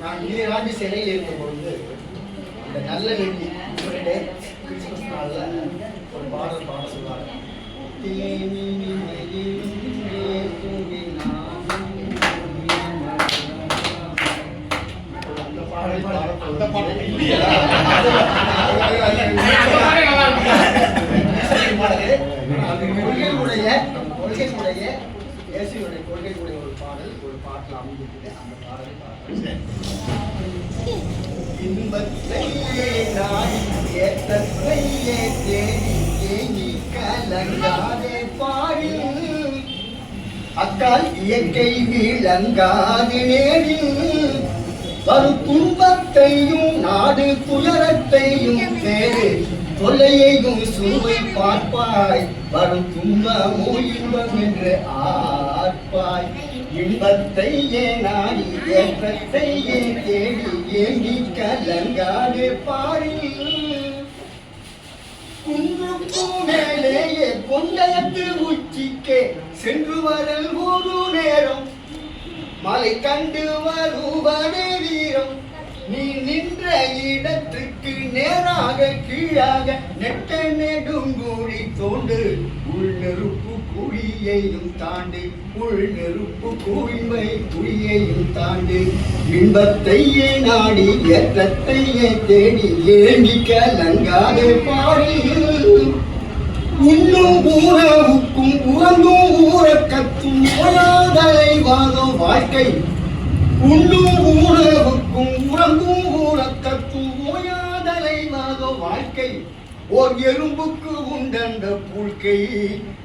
நான் நீராண்டி சிறையில் இருக்கும் பொழுது இந்த நல்ல வெள்ளி ஃப்ரைடே கிறிஸ்மஸ் நாளில் ஒரு பாடல் பாட சொல்லுவாங்க அந்த பாடல் பாட அந்த இல்லையா? பாடல் ஒரு அந்த பாடலை பாடுறேன் இன்பத்தையே நாடி ஏற்றத்தையே தேடி தேடி கலங்காதே பாடி அக்கால் இயற்கை விளங்காது நேரில் வரும் துன்பத்தையும் நாடு துயரத்தையும் தொல்லையையும் சுவை பார்ப்பாய் வரும் துன்பமோ இன்பம் என்று ஆர்ப்பாய். இன்பத்தை ஏன் ஏற்றத்தை ஏன் தேடி ஏங்கி கலங்காதே பாரி குன்றுக்கு மேலேயே கொண்டயத்து உச்சிக்கே சென்று வரல் ஒரு நேரம். மலை கண்டு வருவதே வீரம். நீ நின்ற இடம் இடத்துக்கு நேராக கீழாக நெட்ட நெடுங்குழி தோண்டு உள் நெருப்பு குழியையும் தாண்டு உள் நெருப்பு குழிமை குழியையும் தாண்டு இன்பத்தையே நாடி ஏற்றத்தையே தேடி ஏங்கி கலங்காதே பாடி. உண்ணும் ஊரவுக்கும் உறங்கும் கத்தும் ஓயாதலை வாழ்க்கை. உண்ணும் வாழ்க்கை. ஓர் எறும்புக்கு உண்டந்த புழ்கை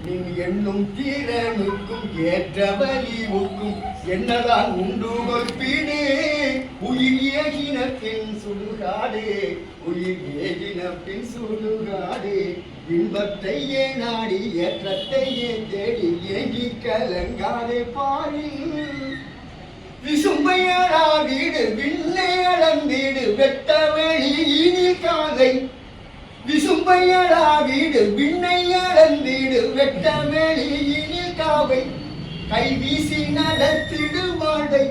நீ எண்ணும் தீரனுக்கும் ஏற்ற வலிவுக்கும் என்னதான் உண்டு கொள்பீடு உயிர் ஏகின பின் சுடுகாடு. உயிர் ஏகின பின் சுடுகாடு. இன்பத்தையே நாடி ஏற்றத்தையே தேடி ஏங்கி கலங்காதே பாரி விசும்பையடா வீடு விண்ணேடம் வீடு வெட்ட வெளியினி காதை. விசும்பையடா வீடு விண்ணையடம் வீடு வெட்ட வெளியினில் காவை. கை வீசி நடத்திடு வாழ்வை.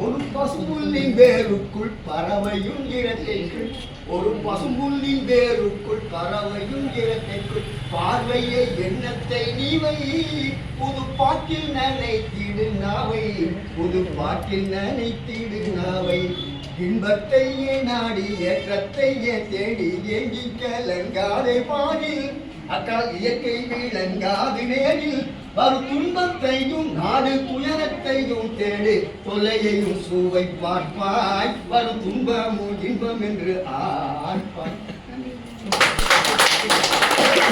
ஒரு பசும்புல்லின் வேருக்குள் பறவையும் இறக்கைக்குள் ஒரு பசும்புல்லின் வேருக்குள் பறவையும் இறக்கைக்குள் பார்வையை எண்ணத்தை நீவை புது பாட்டில் நனைத்திடு நாவை புது பாட்டில் நனைத்திடு நாவை. இன்பத்தையே நாடி ஏற்றத்தையே தேடி ஏங்கி கலங்காதே பாடில். அக்கால் இயற்கை வீழங்காது நேரில் வரும் துன்பத்தையும் நாடு துயரத்தையும் தேடு. தொல்லையையும் சூவை பார்ப்பாய் வரும் துன்பமும் இன்பம் என்று ஆர்ப்பாய்.